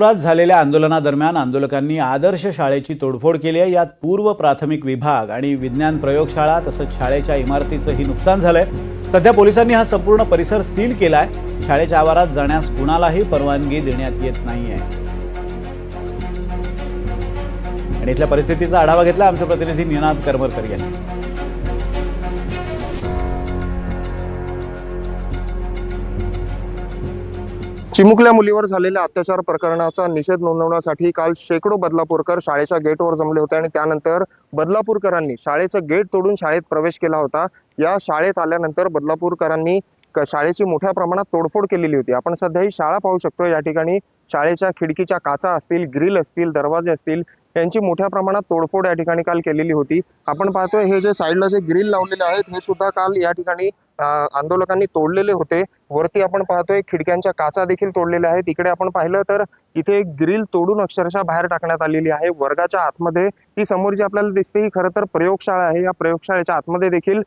नागपुरात झालेल्या आंदोलनादरम्यान आंदोलकांनी आदर्श शाळेची तोडफोड केली आहे. यात पूर्व प्राथमिक विभाग आणि विज्ञान प्रयोगशाळा तसंच शाळेच्या इमारतीचंही नुकसान झालंय. सध्या पोलिसांनी हा संपूर्ण परिसर सील केलाय. शाळेच्या आवारात जाण्यास कुणालाही परवानगी देण्यात येत नाहीये. आणि इथल्या परिस्थितीचा आढावा घेतला आमचे प्रतिनिधी निनाद करमरकर यांनी. चिमुकल्या मुलीवर झालेल्या अत्याचार प्रकरणाचा निषेध नोंदवण्यासाठी काल शेकडो बदलापूरकर शाळेच्या गेटवर जमले होते आणि त्यानंतर बदलापूरकरांनी शाळेचं गेट तोडून शाळेत प्रवेश केला होता. या शाळेत आल्यानंतर बदलापूरकरांनी शाळेची मोठ्या प्रमाणात तोडफोड केलेली होती. आपण सध्या ही शाळा पाहू शकतो या ठिकाणी शाळेच्या खिडकीच्या काचा असतील ग्रिल असतील दरवाजे असतील यांची मोठ्या प्रमाणात तोडफोड या ठिकाणी काल केलेली होती. आपण पाहतोय हे जे साईडला जे ग्रिल लावलेले आहेत हे सुद्धा काल या ठिकाणी आंदोलकांनी तोडलेले होते. वरती आपण पाहतोय खिडक्यांच्या काचा देखील तोडलेल्या आहेत. इकडे आपण पाहिलं तर इथे एक ग्रिल तोडून अक्षरशः बाहेर टाकण्यात आलेली आहे. वर्गाच्या आतमध्ये ही समोर जी आपल्याला दिसते ही खरं तर प्रयोगशाळा आहे. या प्रयोगशाळेच्या आतमध्ये देखील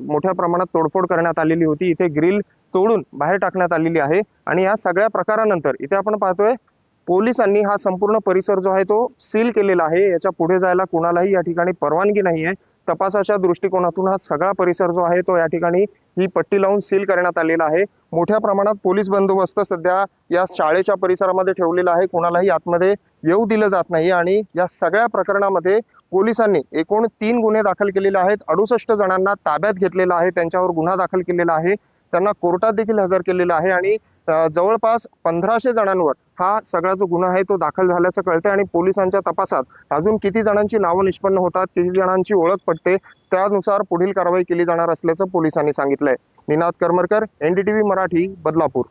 मोठ्या प्रमाणात तोडफोड करण्यात आलेली होती. इथे ग्रिल तोडून बाहेर टाकण्यात आलेली आहे. आणि या सगळ्या प्रकारानंतर इथे आपण पाहतोय पोलिसांनी हा संपूर्ण परिसर जो आहे तो सील केलेला आहे. याच्यापुढे जायला कुणालाही या ठिकाणी परवानगी नाही आहे. तपासाच्या दृष्टिकोनातून हा सगळा परिसर जो आहे तो या ठिकाणी ही पट्टी लावून सील करण्यात आलेला आहे. मोठ्या प्रमाणात पोलीस बंदोबस्त सध्या या शाळेच्या परिसरामध्ये ठेवलेला आहे. कोणालाही आतमध्ये येऊ दिलं जात नाही. आणि या सगळ्या प्रकरणामध्ये पोलिसांनी एकूण तीन गुन्हे दाखल केलेले आहेत. अडुसष्ट जणांना ताब्यात घेतलेला आहे. त्यांच्यावर गुन्हा दाखल केलेला आहे. त्यांना कोर्टात देखील हजर केलेलं आहे आणि जवळपास पंधराशे जणांवर हा सगळा जो गुन्हा आहे तो दाखल झाल्याचं कळतंय आणि पोलिसांच्या तपासात अजून किती जणांची नावं निष्पन्न होतात किती जणांची ओळख पडते त्यानुसार पुढील कारवाई केली जाणार असल्याचं पोलिसांनी सांगितलंय. निनाद करमरकर एनडीटीव्ही मराठी बदलापूर.